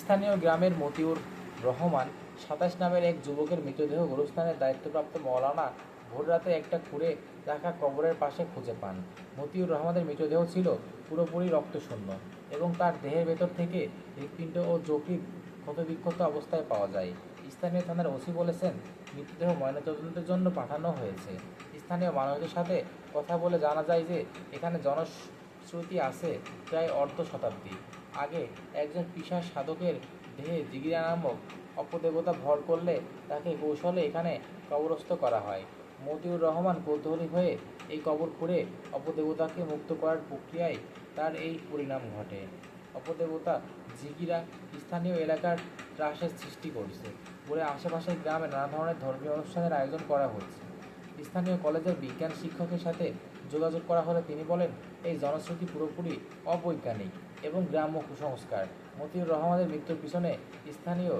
স্থানীয় গ্রামের মতিউর রহমান সাতাশ নামের এক যুবকের মৃতদেহ গোরস্থানের দায়িত্বপ্রাপ্ত মৌলানা ভোররাতে একটা খুঁড়ে রাখা কবরের পাশে খুঁজে পান। মতিউর রহমানের মৃতদেহ ছিল পুরোপুরি রক্তশূন্য এবং তার দেহের ভেতর থেকে হৃৎপিণ্ড ও যকৃৎ ক্ষতবিক্ষত অবস্থায় পাওয়া যায়। স্থানীয় থানার ওসি বলেছেন, মৃতদেহ ময়নাতদন্তের জন্য পাঠানো হয়েছে। স্থানীয় মানুষদের সাথে কথা বলে জানা যায় যে, এখানে জনশ্রুতি আছে প্রায় অর্ধ শতাব্দী। আগে একজন পিসার সাধকের দেহে জিগিরা নামক অপদেবতা ভর করলে তাকে কৌশলে এখানে কবরস্থ করা হয়। মতিউর রহমান কৌতূহলী হয়ে এই কবর খুঁড়ে অপদেবতাকে মুক্ত করার প্রক্রিয়ায় তার এই পরিণাম ঘটে। অপদেবতা জিগিরা স্থানীয় এলাকার ত্রাসের সৃষ্টি করছে, বলে আশেপাশের গ্রামে নানা ধরনের ধর্মীয় অনুষ্ঠানের আয়োজন করা হচ্ছে। স্থানীয় কলেজের বিজ্ঞান শিক্ষকের সাথে যোগাযোগ করা হলে তিনি বলেন, এই জনশ্রুতি পুরোপুরি অবৈজ্ঞানিক এবং গ্রাম্য কুসংস্কার। মতিউর রহমানের মৃত্যুর পিছনে স্থানীয়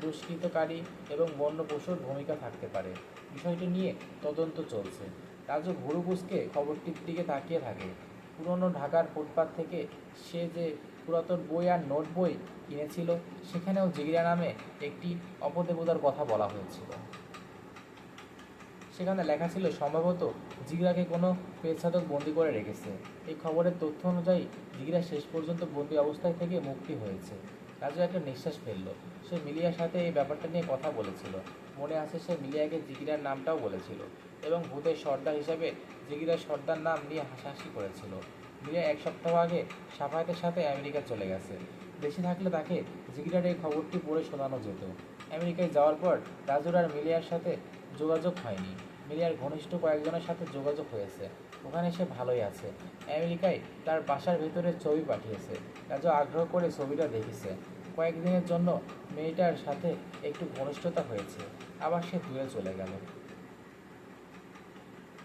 দুষ্কৃতকারী এবং বন্য পশুর ভূমিকা থাকতে পারে। বিষয়টি নিয়ে তদন্ত চলছে। রাজু ভুরুকুসকে খবরটির দিকে তাকিয়ে থাকে। পুরনো ঢাকার ফুটপাত থেকে সে যে পুরাতন বই আর নোট বই কিনেছিল, সেখানেও জিগিরা নামে একটি অপদেবতার কথা বলা হয়েছিল। সেখানে লেখা ছিল সম্ভবত জিগরাকে কোনো পেছাদক বন্দি করে রেখেছে। এই খবরের তথ্য অনুযায়ী জিগরা শেষ পর্যন্ত বন্দি অবস্থায় থেকে মুক্তি হয়েছে। রাজু একটা নিঃশ্বাস ফেলল। সে মিলিয়ার সাথে এই ব্যাপারটা নিয়ে কথা বলেছিল। মনে আছে সে মিলিয়াকে জিগিরার নামটাও বলেছিল এবং ভূতের সর্দার হিসাবে জিগিরার সর্দার নাম নিয়ে হাসাহাসি করেছিল। মিলিয়া এক সপ্তাহ আগে সাফায়াতের সাথে আমেরিকা চলে গেছে। দেশে থাকলে তাকে জিগিরার এই খবরটি পড়ে শোনানো যেত। আমেরিকায় যাওয়ার পর রাজুর আর মিলিয়ার সাথে যোগাযোগ হয়নি। মিলিয়ার ঘনিষ্ঠ কয়েকজনের সাথে যোগাযোগ হয়েছে। ওখানে সে ভালোই আছে। আমেরিকায় তার বাসার ভেতরে ছবি পাঠিয়েছে। রাজু আগ্রহ করে ছবিটা দেখেছে। কয়েকদিনের জন্য মেয়েটার সাথে একটু ঘনিষ্ঠতা হয়েছে। আবার সে দূরে চলে গেল।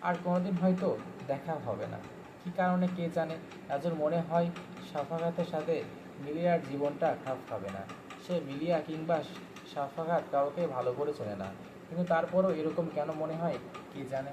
আর কোনোদিন হয়তো দেখা হবে না। কী কারণে কে জানে? রাজুর মনে হয় সাফাঘাতের সাথে মিলিয়ার জীবনটা খারাপ হবে না। সে মিলিয়া কিংবা সাফাঘাত কাউকে ভালো করে চলে না। কিন্তু তারপরও এরকম কেন মনে হয়? কে জানে?